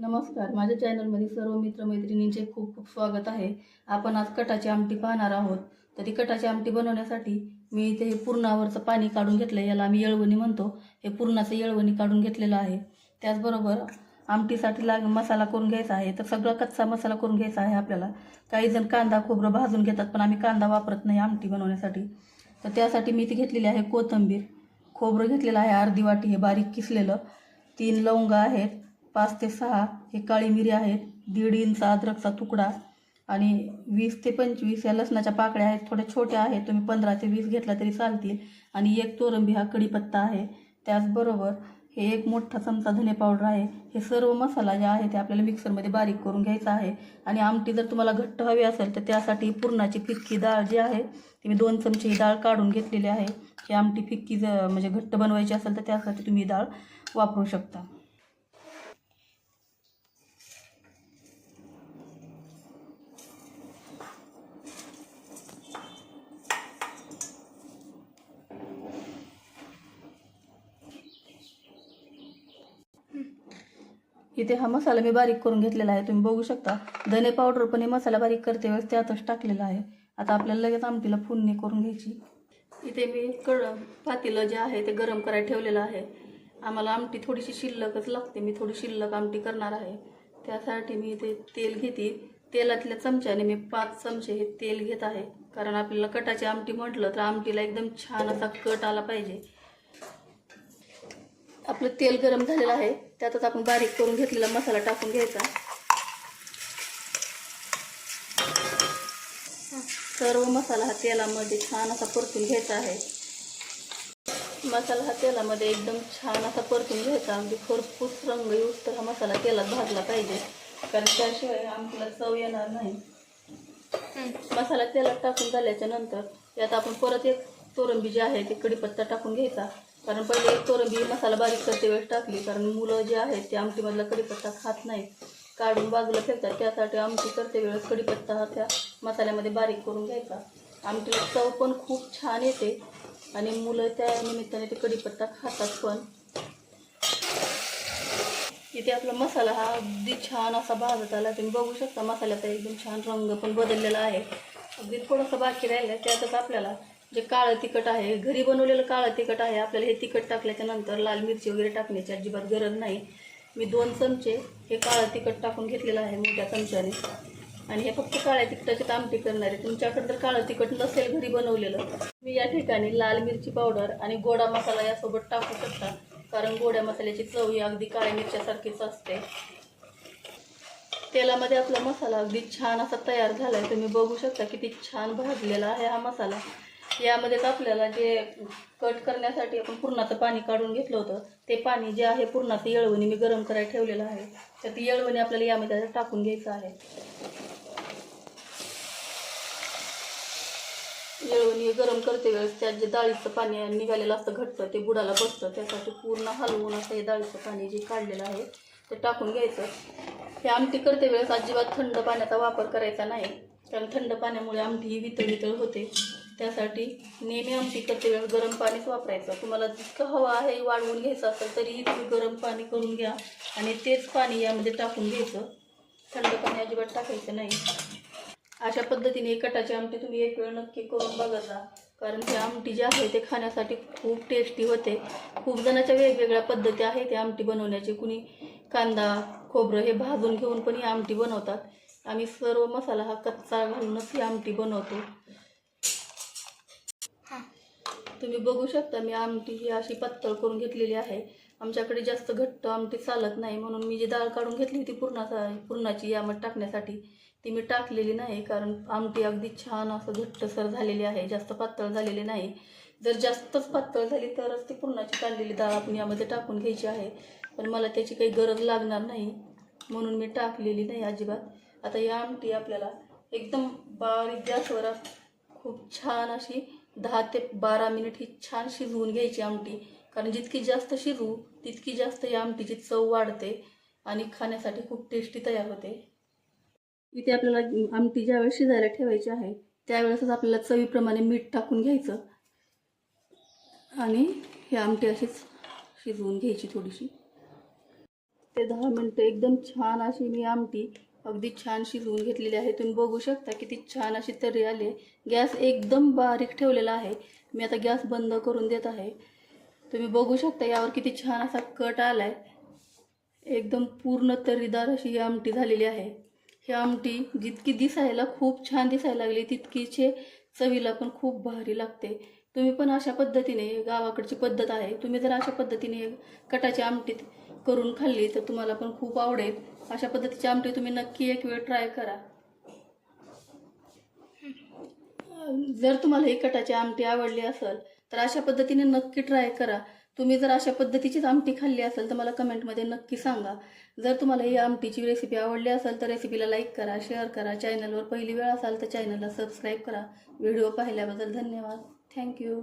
नमस्कार माझ्या चॅनलमध्ये सर्व मित्रमैत्रिणींचे खूप खूप स्वागत आहे. आपण आज कटाची आमटी पाहणार आहोत. तर कटाची आमटी बनवण्यासाठी मी इथे हे पूर्णावरचं पाणी काढून घेतलं याला आम्ही येळवणी म्हणतो. हे पूर्णाचं येळवणी काढून घेतलेलं आहे. त्याचबरोबर आमटीसाठी लाग मसाला करून घ्यायचा आहे. तर सगळा कच्चा मसाला करून घ्यायचा आहे आपल्याला. काही जण कांदा खोबरं भाजून घेतात पण आम्ही कांदा वापरत नाही आमटी बनवण्यासाठी. तर त्यासाठी मी इथे घेतलेली आहे कोथिंबीर. खोबरं घेतलेलं आहे अर्धी वाटी हे बारीक किसलेलं. तीन लवंग आहेत. पाच ते सहा हे काळी मिरी आहेत दीड इंच अद्रकचा तुकडा आणि वीस ते पंचवीस या लसणाच्या पाकळ्या आहेत थोड्या छोट्या आहेत तुम्ही पंधरा ते वीस घेतला तरी चालतील. आणि एक तोरंबी हा कढीपत्ता आहे. त्याचबरोबर हे एक मोठा चमचा धने पावडर आहे. हे सर्व मसाला जे आहे ते आपल्याला मिक्सरमध्ये बारीक करून घ्यायचा आहे. आणि आमटी जर तुम्हाला घट्ट हवी असेल तर त्यासाठी पुरणाची फिक्की डाळ जी आहे ती मी दोन चमचे ही डाळ काढून घेतलेली आहे. ही आमटी फिक्की जर म्हणजे घट्ट बनवायची असेल तर त्यासाठी तुम्ही डाळ वापरू शकता. इथे हा मसाला मी बारीक करून घेतलेला आहे. तुम्ही बघू शकता धने पावडर पण हे मसाला बारीक करते वेळेस त्यातच टाकलेला आहे. आता आपल्याला लगेच आमटीला फोडणी करून घ्यायची. इथे मी कड पातीलं जे आहे ते गरम करायला ठेवलेलं आहे. आम्हाला आमटी थोडीशी शिल्लकच लागते. मी थोडी शिल्लक आमटी करणार आहे. त्यासाठी मी इथे तेल घेते. तेलातल्या चमच्याने मी पाच चमचे हे तेल घेत आहे. कारण आपल्याला कटाची आमटी म्हटलं तर आमटीला एकदम छान असा कट आला पाहिजे. आपलं तेल गरम झालेलं आहे. त्यातच आपण बारीक करून घेतलेला मसाला टाकून घ्यायचा. सर्व मसाला हा तेलामध्ये छान असा परतून घ्यायचा आहे. मसाला हा तेलामध्ये एकदम छान असा परतून घ्यायचा. अगदी खरपूस रंग येऊस तर हा मसाला तेलात भाजला पाहिजे. कारण त्याशिवाय आमटीला चव येणार नाही. मसाला तेलात टाकून झाल्याच्यानंतर यात आपण परत एक तोरंबी जी आहे ती कढीपत्ता टाकून घ्यायचा. कारण पहिले एक तोरंबी मसाला बारीक करते वेळेस टाकली. कारण मुलं जे आहेत ते आमटीमधला कढीपत्ता खात नाहीत. काढून बाजूला फेकतात त्यासाठी आमटी करते वेळेस कढीपत्ता हा त्या मसाल्यामध्ये बारीक करून घ्यायचा. आमटीला चव पण खूप छान येते. आणि मुलं त्या निमित्ताने ते कढीपत्ता खातात पण. इथे आपला मसाला हा अगदी छान असा भाजत आला. तुम्ही बघू शकता मसाल्याचा एकदम छान रंग पण बदललेला आहे. अगदी थोडंसं बाकी राहिलं त्यातच आपल्याला जे काळं तिखट आहे घरी बनवलेलं काळं तिखट आहे आपल्याला हे तिखट टाकल्याच्या नंतर लाल मिरची वगैरे टाकण्याची अजिबात गरज नाही. मी दोन चमचे हे काळं तिखट टाकून घेतलेलं आहे मोठ्या चमच्याने. आणि हे फक्त काळ्या तिखटाची आमटी करणारे तुमच्याकडे जर काळं तिखट नसेल घरी बनवलेलं मी या ठिकाणी लाल मिरची पावडर आणि गोडा मसाला यासोबत टाकू शकता. कारण गोड्या मसाल्याची चव ही अगदी काळ्या मिरच्यासारखीच असते. तेलामध्ये आपला मसाला अगदी छान असा तयार झाला आहे तुम्ही बघू शकता किती छान भाजलेला आहे हा मसाला. यामध्येच आपल्याला जे कट करण्यासाठी आपण पुरणाचं पाणी काढून घेतलं होतं ते पाणी जे आहे पुरणाचं येळवणी मी गरम करायला ठेवलेलं आहे. तर ती येळवणी आपल्याला यामध्ये टाकून घ्यायचं आहे. येळवणी गरम करते वेळेस त्यात जे डाळीचं पाणी निघालेलं असतं घट्ट ते बुडाला बसतं. त्यासाठी पूर्ण हलवून असं हे डाळीचं पाणी जे काढलेलं आहे ते टाकून घ्यायचं. हे आमटी करते वेळेस अजिबात थंड पाण्याचा वापर करायचा नाही. कारण थंड पाण्यामुळे आमटी ही वितळ वितळ होते. त्यासाठी नेहमी आमटी करते वेळ गरम पाणीच वापरायचं. तुम्हाला जितकं हवं आहे वाढवून घ्यायचं असेल तरीही तुम्ही गरम पाणी करून घ्या आणि तेच पाणी यामध्ये टाकून घ्यायचं. थंड पाणी अजिबात टाकायचं नाही. अशा पद्धतीने कटाची आमटी तुम्ही एक वेळ नक्की करून बघा जा. कारण ही आमटी जी आहे ते खाण्यासाठी खूप टेस्टी होते. खूप जणाच्या वेगवेगळ्या पद्धती आहेत ते आमटी बनवण्याची. कुणी कांदा खोबरं हे भाजून घेऊन पण ही आमटी बनवतात. आम्ही सर्व मसाला हा कच्चा घालूनच ही आमटी बनवतो. तुम्ही बघू शकता मी आमटी ही अशी पातळ करून घेतलेली आहे. आमच्याकडे जास्त घट्ट आमटी चालत नाही म्हणून मी जी डाळ काढून घेतली होती पूर्णाचा पूर्णाची यामध्ये टाकण्यासाठी ती मी टाकलेली नाही कारण आमटी अगदी छान असं घट्टसर झालेली आहे जास्त पातळ झालेली नाही. जर जास्तच पातळ झाली तरच ती पूर्णाची काढलेली डाळ आपण यामध्ये टाकून घ्यायची आहे. पण मला त्याची काही गरज लागणार नाही म्हणून मी टाकलेली नाही अजिबात. आता या आमटी आपल्याला एकदम बारीक गॅसवर खूप छान अशी दहा ते बारा मिनिट ही छान शिजवून घ्यायची आमटी. कारण जितकी जास्त शिजवू तितकी जास्त या आमटीची चव वाढते आणि खाण्यासाठी खूप टेस्टी तयार होते. इथे आपल्याला आमटी ज्यावेळेस शिजायला ठेवायची आहे त्यावेळेसच आपल्याला चवीप्रमाणे मीठ टाकून घ्यायचं. आणि ही आमटी अशीच शिजवून घ्यायची थोडीशी. ते दहा मिनटं एकदम छान अशी मी आमटी अगदी छान शिजवून घेतलेली आहे. तुम्ही बघू शकता किती छान अशी तर्री आली गॅस एकदम बारीक ठेवलेला आहे. मी आता गॅस बंद करून देत आहे. तुम्ही बघू शकता यावर किती छान असा कट आला आहे एकदम पूर्ण तर्रीदार अशी ही आमटी झालेली आहे. ही आमटी जितकी दिसायला खूप छान दिसायला लागली तितकीचे चवीला पण खूप भारी लागते. तुम्ही पण अशा पद्धतीने गावाकडची पद्धत आहे. तुम्ही जर अशा पद्धतीने कटाची आमटी करून खाल्ली तर तुम्हाला पण खूप आवडेल. अशा पद्धतीची आमटी तुम्ही नक्की एक वेळ ट्राय करा. जर तुम्हाला ही कटाची आमटी आवडली असेल तर अशा पद्धतीने नक्की ट्राय करा. तुम्ही जर अशा पद्धतीचीच आमटी खाल्ली असेल तर मला कमेंटमध्ये नक्की सांगा. जर तुम्हाला ही आमटीची रेसिपी आवडली असेल तर रेसिपीला लाईक करा शेअर करा. चॅनलवर पहिली वेळ असाल तर चॅनलला सबस्क्राईब करा. व्हिडिओ पाहिल्याबद्दल धन्यवाद. थँक्यू